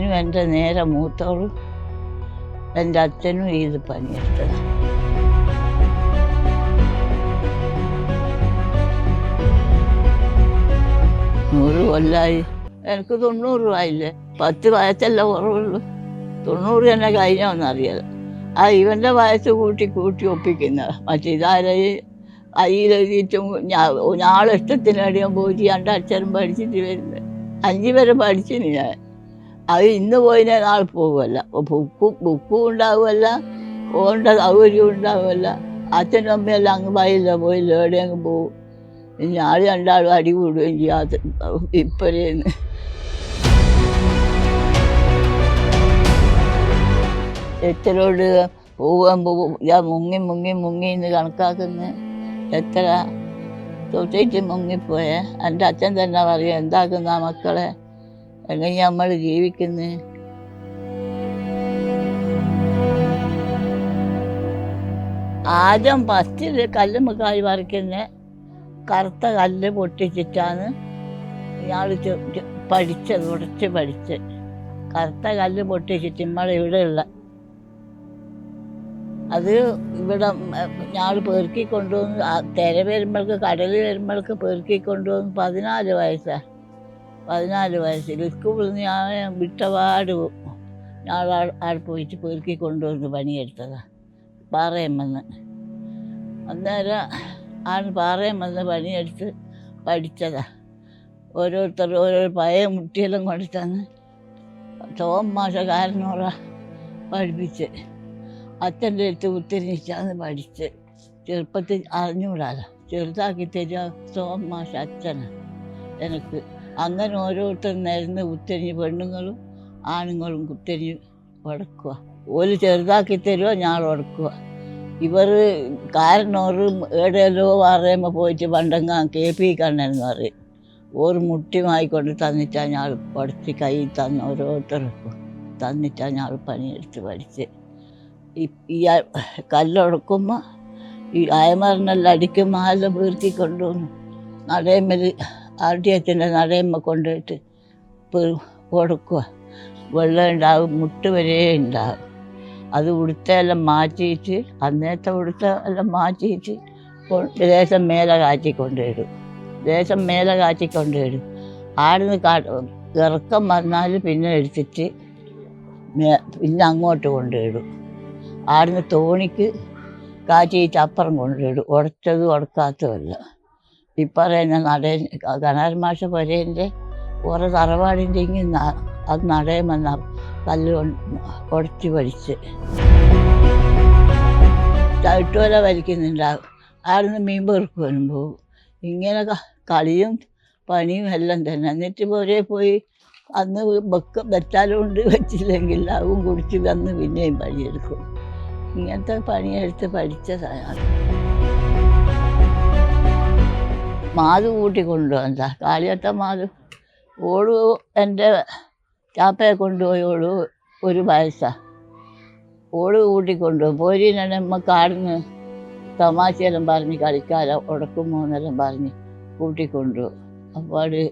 ഞാനും എന്റെ നേരെ മൂത്തോളും എന്റെ അച്ഛനും ഇത് പണിയെടുത്തത്. നൂറ് കൊല്ലായി. എനിക്ക് തൊണ്ണൂറ് രൂപയില്ലേ? പത്ത് വയസ്സല്ല കുറവുള്ളൂ. തൊണ്ണൂറ് തന്നെ കഴിഞ്ഞാന്നറിയത് ആ ഇവന്റെ വയസ്സ് കൂട്ടി കൂട്ടി ഒപ്പിക്കുന്നത്. മറ്റേ അയ്യിലെഴുതിയിട്ടും ഞാളെ ഇഷ്ടത്തിനടിയാൻ പോയിട്ട് രണ്ടക്ഷരം പഠിച്ചിട്ട് വരുന്നത് അഞ്ച് വരെ പഠിച്ചിന് ഞാൻ. അത് ഇന്ന് പോയിനെ നാളെ പോകുമല്ല ബുക്കും ബുക്കും ഉണ്ടാവുമല്ല പോകേണ്ട സൗകര്യം ഉണ്ടാവുമല്ല അച്ഛനും അമ്മയെല്ലാം അങ്ങ് പോയില്ല പോയില്ല എവിടെ അങ്ങ് പോകും ഇനി ആൾ രണ്ടാളും അടി കൂടുകയും ചെയ്യാത്ത ഇപ്പരേന്ന് എത്രയോട് പോവാൻ പോകും ഞാൻ മുങ്ങി മുങ്ങി മുങ്ങി എന്ന് കണക്കാക്കുന്നു. എത്ര സൊസൈറ്റി മുങ്ങിപ്പോയേ. എന്റെ അച്ഛൻ തന്നെ പറയും എന്താക്കുന്ന മക്കളെ? എങ്ങനെ നമ്മൾ ജീവിക്കുന്നത് ആദ്യം ഫസ്റ്റിൽ കല്ലുമ്മക്കായി പറിക്കുന്ന. കറുത്ത കല്ല് പൊട്ടിച്ചിട്ടാണ് ഇയാൾ പഠിച്ചത് ഉടച്ച് പഠിച്ച് കറുത്ത കല്ല് പൊട്ടിച്ചിട്ട് നമ്മളെ ഇവിടെയുള്ള അത് ഇവിടെ ഞാൾ പെറുക്കി കൊണ്ടുവന്ന് തിര വരുമ്പോൾക്ക് കടൽ വരുമ്പോൾക്ക് പെറുക്കി കൊണ്ടുവന്ന് പതിനാല് വയസ്സാണ് പതിനാല് വയസ്സിൽ സ്കൂളിൽ നിന്ന് ഞാൻ വിട്ടപാട് ഞാൻ അവിടെ പോയിട്ട് പെറുക്കി കൊണ്ടുവന്ന് പണിയെടുത്തതാണ് പാറയമ്മന്ന് അന്നേരം ആണ് പാറയമ്മന്ന് പണിയെടുത്ത് പഠിച്ചതാ. ഓരോരുത്തർ ഓരോ പഴയ മുട്ടിയെല്ലാം കൊണ്ടുത്തന്ന് തോം മാഷകാരനോറ പഠിപ്പിച്ച്. അച്ഛന്റെ അടുത്ത് ഉത്തിരിച്ചാന്ന് പഠിച്ച് ചെറുപ്പത്തിൽ അറിഞ്ഞുകൂടാതെ ചെറുതാക്കി തരിക തോം മാഷ അച്ഛനാണ് എനിക്ക് അങ്ങനെ ഓരോരുത്തർ നിരന്ന് കുത്തിരിഞ്ഞ് പെണ്ണുങ്ങളും ആണുങ്ങളും കുത്തിരിഞ്ഞ് ഉടക്കുക. ഓൽ ചെറുതാക്കി തരുമോ ഞാൻ ഉടക്കുക. ഇവർ കാരണോറ് എവിടെയല്ലോ പറയുമ്പോൾ പോയിട്ട് പണ്ടങ്ങ കെ പി കണ്ണൻ എന്ന് പറയും. ഒരു മുട്ടിമായിക്കൊണ്ട് കൊണ്ട് തന്നിട്ടാ ഞാൻ പഠിച്ച് കൈ തന്ന ഓരോരുത്തർക്കും തന്നിട്ടാ ഞാൻ പണിയെടുത്ത് പഠിച്ച്. ഈ- കല്ലുടക്കുമ്പോൾ ഈ അയമറിനെല്ലാം അടിക്കുമ്പോൾ എല്ലാം വീർത്തി കൊണ്ടുവന്നു ആർട്ടിയത്തിന്റെ നടയമ്മ കൊണ്ടുപോയിട്ട് കൊടുക്കുക. വെള്ളം ഉണ്ടാവും മുട്ട് വരെ ഉണ്ടാവും. അത് ഉടുത്തെല്ലാം മാറ്റിയിട്ട് അന്നേരത്തെ ഉടുത്ത എല്ലാം മാറ്റിയിട്ട് ദേശം മേലെ കാച്ചി കൊണ്ടുവരും. ലേശം മേലെ കാച്ചി കൊണ്ടുവരും. ആടുന്ന് കാ ഇറക്കം വന്നാൽ പിന്നെ എടുത്തിട്ട് പിന്നെ അങ്ങോട്ട് കൊണ്ടുവരും. ആടുന്ന് തോണിക്ക് കാറ്റിയിട്ട് അപ്പുറം കൊണ്ടുവരും. ഉടച്ചതും ഉടക്കാത്തതുമല്ല ഈ പറയുന്ന നട കനാൽ മാഷ പരേന്റെ കുറേ തറവാടിന്റെ ഇങ്ങനെ അത് നടയുമെന്ന കല്ല് കൊണ്ട് ഉടച്ച് പഠിച്ച് ചവിട്ടുവല വലിക്കുന്നുണ്ടാവും ആടുന്ന് മീൻ പെറുക്കുവാനും പോകും. ഇങ്ങനെ കളിയും പണിയും എല്ലാം തന്നെ. എന്നിട്ട് ഒരേ പോയി അന്ന് വെക്ക വെച്ചാലും ഉണ്ട് വെച്ചില്ലെങ്കിൽ അവും കുടിച്ച് വന്ന് പിന്നെയും പണിയെടുക്കും. ഇങ്ങനത്തെ പണിയെടുത്ത് പഠിച്ചതാണ് മാതു കൂട്ടി കൊണ്ടുവന്നതാ കാളിയത്ത മാതു ഓൾ എന്റെ ചാപ്പയെ കൊണ്ടുപോയി. ഓൾ ഒരു വയസ്സാ ഓൾ കൂട്ടിക്കൊണ്ടുപോകും പോരീനാണ് നമ്മ കാടിന് തമാശയെല്ലാം പറഞ്ഞ് കളിക്കാല ഉടക്കുമോന്നെല്ലാം പറഞ്ഞ് കൂട്ടിക്കൊണ്ടുപോകും അപ്പോൾ അത്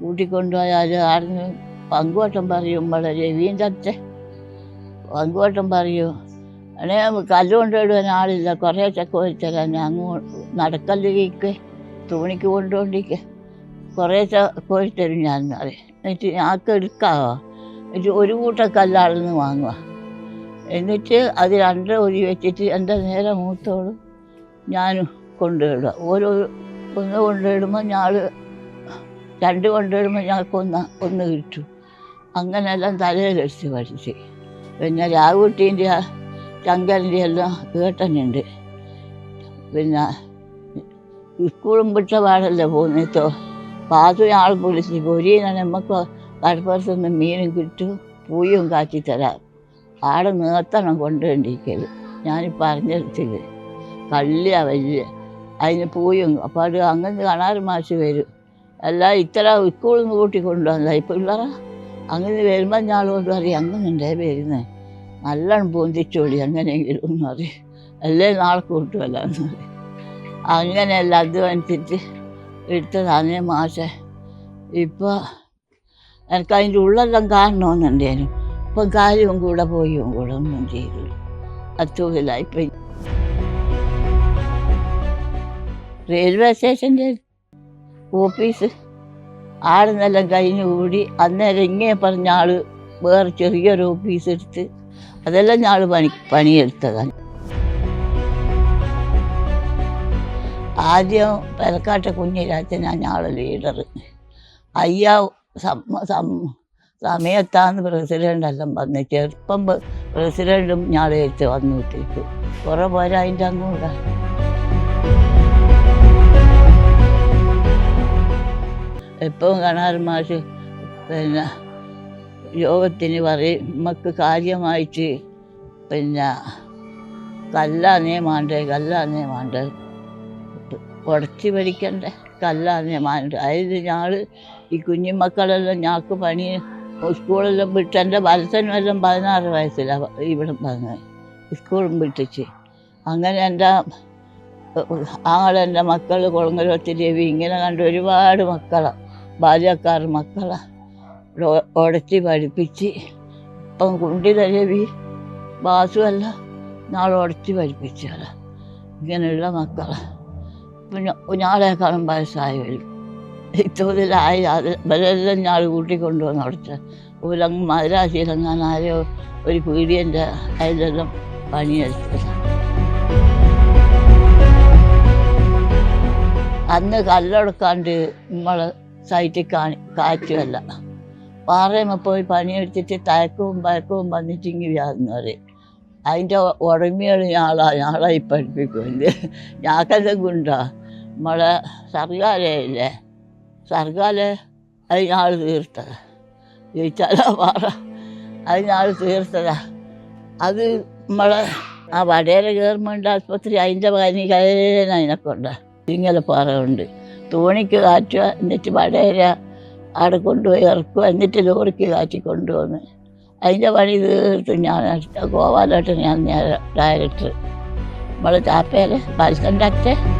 കൂട്ടിക്കൊണ്ടുപോയാൽ ആടുന്ന് പങ്കുവട്ടം പറയും രവീന്റെ അച്ഛൻ. പങ്കുവട്ടം പറയും. അണേ കല്ലുകൊണ്ട് കൊണ്ടുവിടുവാൻ ആളില്ല. കുറേ ചക്ക വെച്ചാൽ അങ്ങ് നടക്കല്ലിക്ക് തുണിക്ക് കൊണ്ടുകൊണ്ടിരിക്കുക കുറേ കോരിത്തരും ഞാൻ പറയും എന്നിട്ട് ഞങ്ങൾക്ക് എടുക്കാവോ? എന്നിട്ട് ഒരു കൂട്ടം കല്ലാളിൽ നിന്ന് വാങ്ങുക എന്നിട്ട് അത് രണ്ട് ഒരി വെച്ചിട്ട് എന്റെ നേരെ മൂത്തോളും ഞാൻ കൊണ്ടുവിടുക ഓരോ ഒന്ന് കൊണ്ടുവിടുമ്പോൾ ഞാൾ രണ്ട് കൊണ്ടുവിടുമ്പോൾ ഞങ്ങൾക്ക് ഒന്ന് ഒന്ന് കിട്ടും. അങ്ങനെയെല്ലാം തലയിലടിച്ച് പഠിച്ച് പിന്നെ രാവുട്ടീന്റെ ചങ്കലിന്റെ എല്ലാം കേട്ടനുണ്ട്. പിന്നെ സ്കൂളും വിട്ട പാടല്ലേ പോന്നിട്ടോ പാതു ആൾ വിളിച്ച് പൊരിയാണ് നമുക്ക് കടപ്പുറത്തുനിന്ന് മീനും കിട്ടും പൂയും കാച്ചി തരാം. ആടെ നേത്തണം കൊണ്ടുവേണ്ടിയിരിക്കൽ ഞാൻ പറഞ്ഞെടുത്തില്ല കള്ളിയാ വലിയ അതിന് പൂയും അപ്പോൾ അത് അങ്ങനെ കാണാറ് മാഷ് വരും. എല്ലാം ഇത്ര സ്കൂളിൽ നിന്ന് കൂട്ടി കൊണ്ടുവന്നതാ. ഇപ്പം പിള്ളേരാ അങ്ങനെ വരുമ്പോൾ ഞാൻ കൊണ്ട് പറയും അങ്ങനെ ഉണ്ടേ വരുന്നത് നല്ലോണം പൂന്തിച്ചോളി അങ്ങനെയെങ്കിലും എന്ന് പറയും. അല്ലേ നാളെ കൂട്ടുമല്ല എന്ന് പറയും. അങ്ങനെയല്ല അധ്വാനിച്ചിട്ട് എടുത്തതാണ് മാഷ. ഇപ്പോൾ എനിക്ക് അതിന്റെ ഉള്ളെല്ലാം കാണണമെന്നുണ്ടായിരുന്നു. ഇപ്പം കാര്യവും കൂടെ പോയും കൂടെ ഒന്നും ചെയ്തു പോയി റെയിൽവേ സ്റ്റേഷന്റെ ഓഫീസ് ആടുന്നെല്ലാം കഴിഞ്ഞ് കൂടി അന്നേരം ഇങ്ങനെ പറഞ്ഞ ആൾ വേറെ ചെറിയൊരു ഓഫീസ് എടുത്ത് അതെല്ലാം ഞാൾ പണി പണിയെടുത്തതാണ്. ആദ്യം പെരക്കാട്ടെ കുഞ്ഞിരാജനാണ് ഞാൾ ലീഡർ അയ്യാ സം- സമയത്താണ് പ്രസിഡന്റ് എല്ലാം വന്ന് ചെറുപ്പം പ്രസിഡന്റും ഞാളെ എടുത്ത് വന്നു വിട്ടിരിക്കും കുറേ പോരാ അതിന്റെ അങ്ങൂടെ. എപ്പോഴും കാണാറുമാര് പിന്നെ യോഗത്തിന് പറയും നമുക്ക് കാര്യമായിട്ട് പിന്നെ കല്ലാന്നേ മാണ്ടേ കല്ലാന്നേ മാണ്ടേ. ഉടച്ച് പഠിക്കണ്ടേ കല്ലാണ് ഞാൻ അതായത് ഞങ്ങൾ ഈ കുഞ്ഞുമക്കളെല്ലാം ഞങ്ങൾക്ക് പണി സ്കൂളെല്ലാം വിട്ട് എന്റെ വത്സനെല്ലാം പതിനാറ് വയസ്സിലാണ് ഇവിടെ വന്നത്. സ്കൂളും വിട്ടിച്ച്. അങ്ങനെ എന്റെ ആങ്ങളെന്റെ മക്കൾ കുളങ്ങരത്തി രവി ഇങ്ങനെ കണ്ട ഒരുപാട് മക്കളാണ് ബാല്യക്കാർ മക്കളെ. ഉടച്ച് പഠിപ്പിച്ച്. ഇപ്പം കുണ്ടില രവി ബാസുമല്ല നാളെ ഉടച്ച് പഠിപ്പിച്ചാൽ ഇങ്ങനെയുള്ള മക്കളെ. പിന്നെ ഞാളെക്കാളും വയസ്സായവരും ഇത്തോതിലായി അത് ഇവരെല്ലാം ഞാൾ കൂട്ടിക്കൊണ്ടുവന്ന് അവിടുത്തെ ഓരങ്ങ് മദ്രാശിയിലെങ്ങാൻ ആരോ ഒരു പീഡിയന്റെ അതിലെല്ലാം പണിയെടുത്തത്. അന്ന് കല്ലെടുക്കാണ്ട് നമ്മളെ സൈറ്റിൽ കാണി കാറ്റുമല്ല പാറയമ്മ പോയി പണിയെടുത്തിട്ട് തയക്കവും പയക്കവും വന്നിട്ടിങ്ങി വ്യാന്ന് പറയും. അതിന്റെ ഉടമയാണ് ഞാളാ ഞാളായി പഠിപ്പിക്കും ഞാക്കെല്ലാം കൊണ്ടാ. നമ്മളെ സർഗാലയില്ലേ? സർഗാലയ അതിനാൾ തീർത്തത്. ജയിച്ചാലോ പാറ? അതിനാൾ തീർത്തത്. അത് നമ്മളെ ആ വടേര ഗവൺമെന്റ് ആസ്പത്രി അതിന്റെ പനി കയ്യിലാണ് അതിനൊക്കെയുണ്ട് ഇങ്ങനെ ഉണ്ട് തോണിക്ക് കാറ്റുക എന്നിട്ട് വടേര അവിടെ കൊണ്ടുപോയി ഇറക്കുക എന്നിട്ട് ലോറിക്ക് കാറ്റി കൊണ്ടുവന്ന്. അതിന്റെ പണി തീർത്ത് ഞാൻ ഗോപാലോട്ട് ഞാൻ ഡയറക്ടർ. നമ്മളെ ചാപ്പയിൽ ബാൽ അച്ഛൻ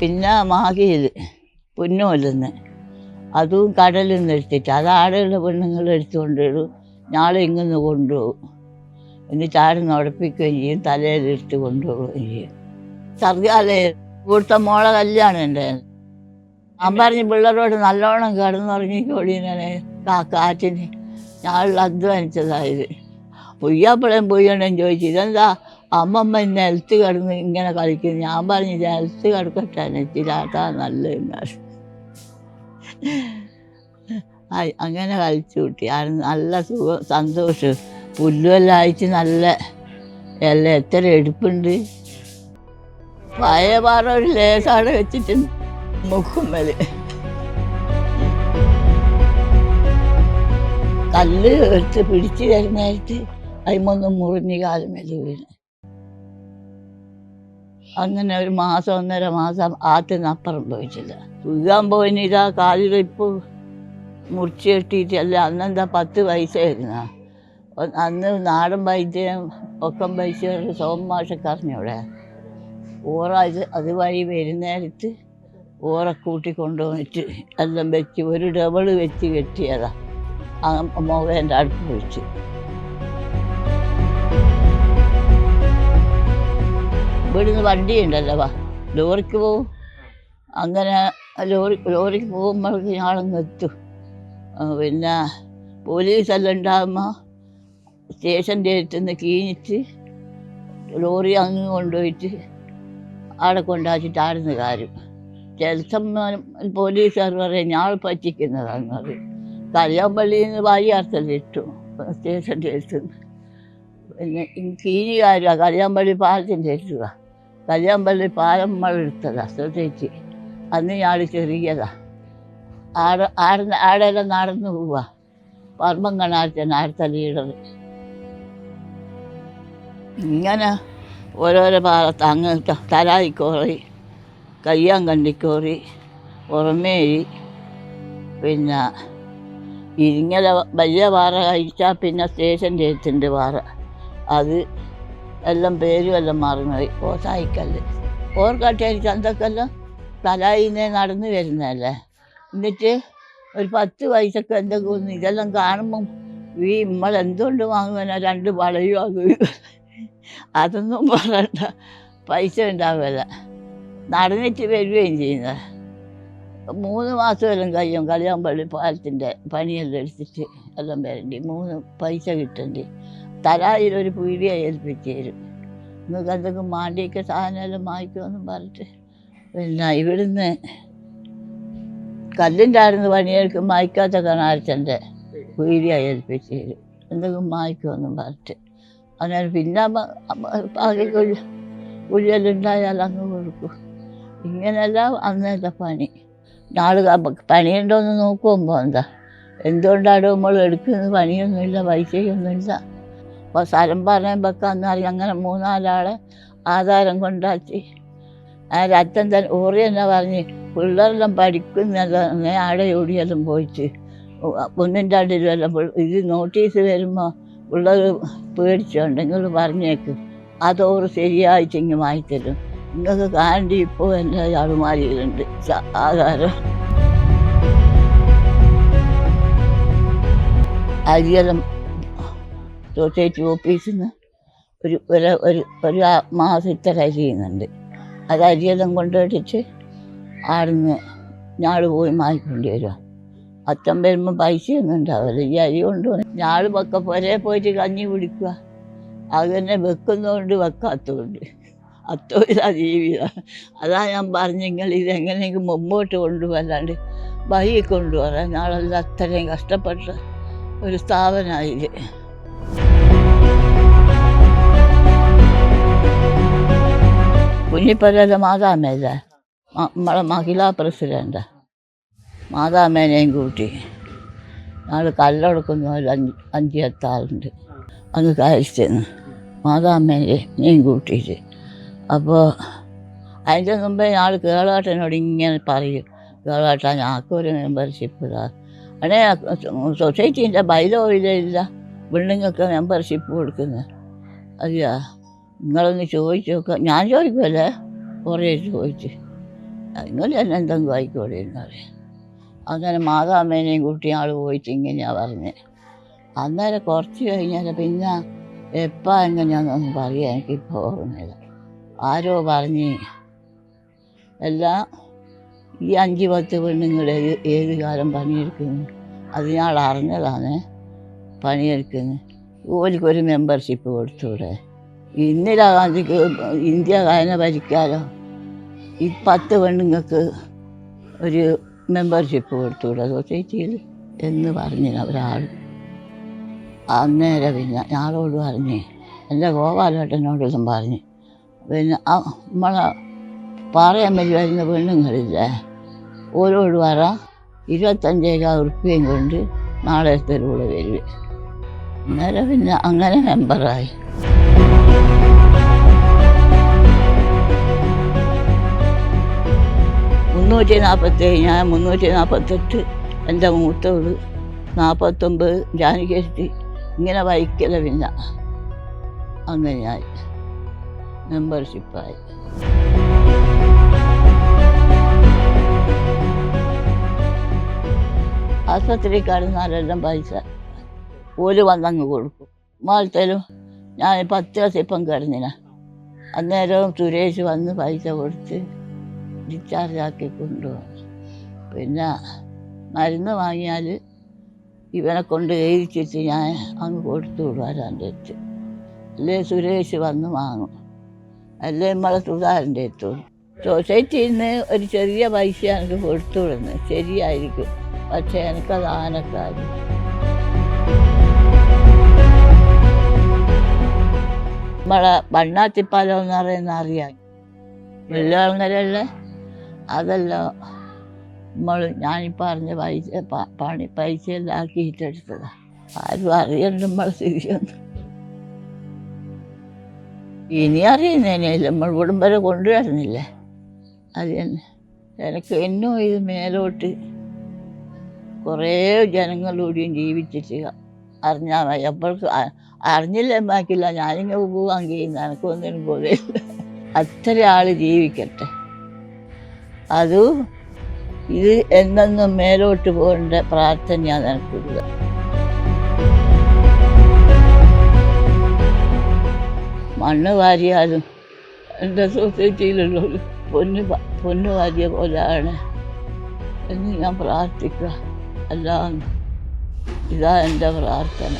പിന്നെ മാഹിയിൽ പുന്നോലെന്ന്. അതും കടലിൽ നിന്ന് എടുത്തിട്ട് അത് ആടെയുള്ള പെണ്ണുങ്ങൾ എടുത്തുകൊണ്ട് വരും ഞാളെ ഇങ്ങനെ കൊണ്ടുപോകും. എന്നിട്ട് ആടെ നടപ്പിക്കുകയും ചെയ്യും തലയിൽ എടുത്ത് കൊണ്ടുപോവുകയും ചെയ്യും. സർഗാലയം ഇവിടുത്തെ മോളെ കല്യാണം ഉണ്ടായിരുന്നു. ഞാൻ പറഞ്ഞു പിള്ളേരോട് നല്ലോണം കിടന്നുറങ്ങിക്കോളീനെ കാ കാറ്റിന്. ഞാൻ അധ്വാനിച്ചതായത് പൊയ്യാപ്പിളയും പൊയ്യണം ചോദിച്ചു. ഇതെന്താ? അമ്മമ്മ നിലത്ത് കിടന്ന് ഇങ്ങനെ കളിക്കുന്നു. ഞാൻ പറഞ്ഞു നിലത്ത് കിടക്കട്ടെ നെറ്റിലാട്ടാ നല്ല അങ്ങനെ കളിച്ചു കൂട്ടി. നല്ല സുഖം സന്തോഷം. പുല്ലുമെല്ലാം അയച്ച് നല്ല എല്ലാം എത്ര എടുപ്പുണ്ട്. പഴയ പാറ ഒരു ലേസാട് വെച്ചിട്ട് മുക്കുമ്മൽ കല്ല് എടുത്ത് പിടിച്ച് തരുന്നതായിട്ട് അതിമൊന്നും മുറിഞ്ഞ് കാലുമേൽ വീണ്. അങ്ങനെ ഒരു മാസം ഒന്നര മാസം ആറ്റിനപ്പുറം പോയിട്ടില്ല. വീഴാൻ പോയിന് ഇതാ കാലിൽ ഇപ്പോൾ മുറിച്ച് കെട്ടിയിട്ടല്ല അന്നെന്താ പത്ത് പൈസയായിരുന്നു? അന്ന് നാടൻ വൈദ്യം ഒക്കം പൈസ സോമാഷക്കറിഞ്ഞൂടെ ഓറ ഇത് അതുവഴി വരുന്നേരത്ത് ഓറ കൂട്ടി കൊണ്ടുവന്നിട്ട് എല്ലാം വെച്ച് ഒരു ഡബിൾ വെച്ച് കെട്ടിയതാ. മോഹന്റെ അടുത്ത് വെച്ച് ഇവിടുന്ന് വണ്ടി ഉണ്ടല്ലോ വാ. ലോറിക്ക് പോവും. അങ്ങനെ ലോറി ലോറിക്ക് പോകുമ്പോഴേക്ക് ഞങ്ങളങ്ങ് എത്തും. പിന്നെ പോലീസെല്ലാം ഉണ്ടാകുമ്പോൾ സ്റ്റേഷന്റെ അടുത്തുനിന്ന് കീഞ്ഞിട്ട് ലോറി അങ്ങ് കൊണ്ടുപോയിട്ട് അവിടെ കൊണ്ടാച്ചിട്ട് ആടുന്ന കാര്യം. ചിലസം പോലീസുകാർ പറയും ഞാൾ പറ്റിക്കുന്നതാണ് പറയും. കല്യാമ്പള്ളിയിൽ നിന്ന് വാരിയാർത്തല്ല ഇട്ടു സ്റ്റേഷന്റെ അടുത്തുനിന്ന്. പിന്നെ കീഞ്ഞുകാരുക കല്യാമ്പള്ളി പാലത്തിന്റെ അടുത്തുക കല്യാമ്പള്ളി പാലമ്മ എടുത്തതാ ശ്രദ്ധിച്ച് അന്ന് ഞാൻ ചെറിയതാ. ആട ആട ആടെല്ലാം നടന്നു പോവാ. പറമ്പം കണാർച്ചൻ ആടുത്ത ലീഡർ ഇങ്ങനെ ഓരോരോ ഭാഗത്ത് അങ്ങ് കോറി തലായിക്കോറി കയ്യാങ്കണ്ടിക്കോറി ഉറമേരി പിന്നെ ഇരിങ്ങല വലിയ പാറ കഴിച്ചാൽ പിന്നെ സ്റ്റേഷന്റെ എത്തുണ്ട് പാറ അത് എല്ലാം പേരും എല്ലാം മറന്നുപോയി ഓസായിക്കല്ല് ഓർക്കാട്ടേരി ചന്തക്കെല്ലാം തലായിനെ നടന്നു വരുന്നതല്ലേ? എന്നിട്ട് ഒരു പത്ത് വയസ്സൊക്കെ എന്തൊക്കെ ഒന്ന് ഇതെല്ലാം കാണുമ്പം ഈ ഇമ്മൾ എന്തുകൊണ്ട് വാങ്ങുവാനാ രണ്ട് വളയും ആകും? അതൊന്നും പറയണ്ട. പൈസ ഉണ്ടാവില്ല. നടന്നിട്ട് വരികയും ചെയ്യുന്നത്. മൂന്ന് മാസമെല്ലാം കഴിയും. കളിയാമ്പള്ളി പാലത്തിന്റെ പണിയെല്ലാം എടുത്തിട്ട് എല്ലാം വരണ്ടി. മൂന്ന് പൈസ കിട്ടണ്ടി. തലായിലൊരു ഒരു ഏൽപ്പിച്ച് തരും നിങ്ങൾക്ക് എന്തെങ്കിലും മാണ്ടിയൊക്കെ സാധനമെല്ലാം വാങ്ങിക്കുമെന്നും പറഞ്ഞിട്ട് പിന്നെ ഇവിടുന്ന് കല്ലിന്റെ ആരുന്ന് പണിയെടുക്കും മായ്ക്കാത്ത കണാരച്ചന്റെ പീടിയ ഏൽപ്പിച്ച് തരും എന്തെങ്കിലും വാങ്ങിക്കുമെന്നും പറഞ്ഞിട്ട്. അങ്ങനെ പിന്നെ ആകെ കുഴി കുഴിയെല്ലാം ഉണ്ടായാൽ അങ്ങ് കൊടുക്കും. ഇങ്ങനെല്ലാം അന്നത്തെ പണി. നാളെ പണിയുണ്ടോയെന്ന് നോക്കുമ്പോൾ എന്താ? എന്തുകൊണ്ടാണ് നമ്മൾ എടുക്കുന്നത് പണിയൊന്നുമില്ല പൈസയൊന്നുമില്ല? അപ്പോൾ സ്ഥലം വെക്കാന്ന് പറഞ്ഞ് അങ്ങനെ മൂന്നാലാളെ ആധാരം കൊണ്ടാക്കി. അച്ഛൻ തന്നെ ഓറി തന്നെ പറഞ്ഞ് പിള്ളേരെല്ലാം പഠിക്കുന്നല്ല ആടെ ഓടിയെല്ലാം പോയിട്ട്. ഒന്നും രണ്ടിലുമെല്ലാം ഇത് നോട്ടീസ് വരുമ്പോൾ പിള്ളേർ പേടിച്ചുണ്ടെങ്കിൽ പറഞ്ഞേക്ക്. അതോറ് ശരിയായിട്ടെങ്കിൽ വാങ്ങിത്തരും നിങ്ങൾക്ക് കാണ്ടി ഇപ്പോൾ എന്റെ ആളുമാരിയിലുണ്ട് ആധാരം. അരിയെല്ലാം സൊസൈറ്റി ഓഫീസിൽ നിന്ന് ഒരു ഒരു ഒരു ഒരു അരി ചെയ്യുന്നുണ്ട്. അത് അരിയെല്ലാം കൊണ്ടുപോയിട്ട് ആടുന്ന് ഞാൾ പോയി വാങ്ങിക്കൊണ്ട് വരിക അച്ഛൻ വരുമ്പോൾ പൈസയൊന്നും ഉണ്ടാവില്ല. ഈ അരി കൊണ്ടുപോയി ഞാൾ വെക്ക പുരേ പോയിട്ട് കഞ്ഞി കുടിക്കുക. തന്നെ വെക്കുന്നതുകൊണ്ട് വെക്കാത്തതുകൊണ്ട് അത്തൊരു ജീവിതം അതാ ഞാൻ പറഞ്ഞെങ്കിൽ ഇതെങ്ങനെയെങ്കിലും മുമ്പോട്ട് കൊണ്ടുപോകാണ്ട് വഴി കൊണ്ടുപോകാൻ ഞാളെല്ലാം അത്രയും കഷ്ടപ്പെട്ട ഒരു സ്ഥാപനമായത് കുഞ്ഞിപ്പരയിലെ മാതാമേല? നമ്മളെ മഹിളാ പ്രസിഡന്റ് മാതാമേനെയും കൂട്ടി. ഞങ്ങൾ കല്ലെടുക്കുന്ന ഒരു അഞ്ച് അഞ്ച് എത്താറുണ്ട് അങ്ങ് കഴിച്ചെന്ന് മാതാമേനെയും കൂട്ടിയിട്ട്. അപ്പോൾ അതിന്റെ മുമ്പേ ഞങ്ങൾ കേളാട്ടനോട് ഇങ്ങനെ പറയും. കേളാട്ട ഞങ്ങൾക്കൊരു മെമ്പർഷിപ്പ് ഇതാ അണേ സൊസൈറ്റീന്റെ ബൈലോയിലില്ല പെണ്ണുങ്ങൾക്ക് മെമ്പർഷിപ്പ് കൊടുക്കുന്നത് അതെയാ നിങ്ങളൊന്ന് ചോദിച്ചു നോക്കുക ഞാൻ ചോദിക്കുമല്ലേ കുറേ ചോദിച്ച്. നിങ്ങൾ തന്നെ എന്തെങ്കിലും ആയിക്കോളെ എന്നറിയാം പറയും അങ്ങനെ മാതാമേനെയും കുട്ടി ആൾ പോയിട്ട് ഇങ്ങനെയാണ് പറഞ്ഞത് അന്നേരം കുറച്ച് കഴിഞ്ഞാൽ പിന്നെ എപ്പോൾ എങ്ങനെയാണെന്നൊന്നും പറയാൻ എനിക്കിപ്പോൾ ഓർമ്മയില്ല. ആരോ പറഞ്ഞ് എല്ലാം ഈ അഞ്ച് പത്ത് പെണ്ണുങ്ങൾ ഏത് കാലം പണിയെടുക്കുന്നു? അത് ഞാൻ അറിഞ്ഞതാണ് പണിയെടുക്കുന്നത് ഓലിക്കൊരു മെമ്പർഷിപ്പ് കൊടുത്തൂടെ? ഇന്ദിരാഗാന്ധിക്ക് ഇന്ത്യ കായന ഭരിക്കാലോ? ഈ പത്ത് പെണ്ണുങ്ങൾക്ക് ഒരു മെമ്പർഷിപ്പ് കൊടുത്തൂടെ സൊസൈറ്റിയിൽ എന്ന് പറഞ്ഞു ഒരാൾ. അന്നേരം പിന്നെ ഞാളോട് പറഞ്ഞു എന്റെ ഗോപാലേട്ടനോടൊന്നും പറഞ്ഞു പിന്നെ നമ്മളെ പറയാൻ വേണ്ടി വരുന്ന പെണ്ണുങ്ങളില്ലേ? ഓരോട് പറ ഇരുപത്തഞ്ചേകായിരം ഉറുപ്പ്യയും കൊണ്ട് നാളെ തെരുവിടെ വരുവേ അന്നേരം പിന്നെ അങ്ങനെ മെമ്പറായി മുന്നൂറ്റി നാൽപ്പത്തേഴ് ഞാൻ മുന്നൂറ്റി നാൽപ്പത്തെട്ട് എന്റെ മൂത്തവൾ നാൽപ്പത്തൊമ്പത് ജാനികേഷ്ടി ഇങ്ങനെ വഹിക്കല പിന്നെ അങ്ങനെയായി. മെമ്പർഷിപ്പായി. ആശുപത്രി കടന്നാലെല്ലാം പൈസ ഒരു വന്നങ്ങ് കൊടുക്കും. മാളത്തേലും ഞാൻ പത്ത് ദിവസം ഇപ്പം കിടന്നിന. അന്നേരം സുരേഷ് വന്ന് പൈസ കൊടുത്ത് ഡിസ്ചാർജ് ആക്കി കൊണ്ടുപോകും പിന്നെ മരുന്ന് വാങ്ങിയാൽ ഇവനെ കൊണ്ട് എഴുതിച്ചിട്ട് ഞാൻ അങ്ങ് കൊടുത്തു വിടുവാരന്റെ അടുത്ത് അല്ലേ സുരേഷ് വന്ന് വാങ്ങും. അല്ലേ നമ്മളെ സുധാരന്റെ അടുത്തു സൊസൈറ്റിയിൽ നിന്ന് ഒരു ചെറിയ പൈസ എനിക്ക് കൊടുത്തു വിടുന്നത് ശരിയായിരിക്കും. പക്ഷേ എനിക്കത് ആനക്കാരി നമ്മളെ ഭണ്ണാത്തിപ്പാലം എന്ന് പറയുന്ന അറിയാം. വെള്ളാങ്കരല്ലേ അതല്ല നമ്മൾ ഞാനിപ്പോൾ അറിഞ്ഞ പൈസ പണി പൈസയെല്ലാം ആക്കിയിട്ടെടുത്തതാണ് ആരും അറിയണ്ട നമ്മൾ സ്ഥിതിയൊന്നും. ഇനി അറിയുന്നതിനല്ല നമ്മൾ വരെ കൊണ്ടുവരുന്നില്ലേ? അത് തന്നെ എനിക്ക് എന്നും ഇത് മേലോട്ട് കുറേ ജനങ്ങളോടെയും ജീവിച്ചിട്ട് അറിഞ്ഞാൽ മതി. എപ്പോഴും അറിഞ്ഞില്ല ഞാനിങ്ങനെ പോവാൻ കഴിയും. എനക്കൊന്നിനും പോവില്ല അത്ര ആൾ ജീവിക്കട്ടെ. അത് ഇത് എന്നെന്നും മേലോട്ട് പോകേണ്ട പ്രാർത്ഥനയാണ് എനിക്കുള്ളത് മണ്ണ് വാരിയാലും എന്റെ സൊസൈറ്റിയിലുള്ള പൊന്ന് പൊന്ന് വാരിയ പോലെയാണ് എന്ന് ഞാൻ പ്രാർത്ഥിക്കുക. അല്ലാതെ ഇതാ എന്റെ പ്രാർത്ഥന.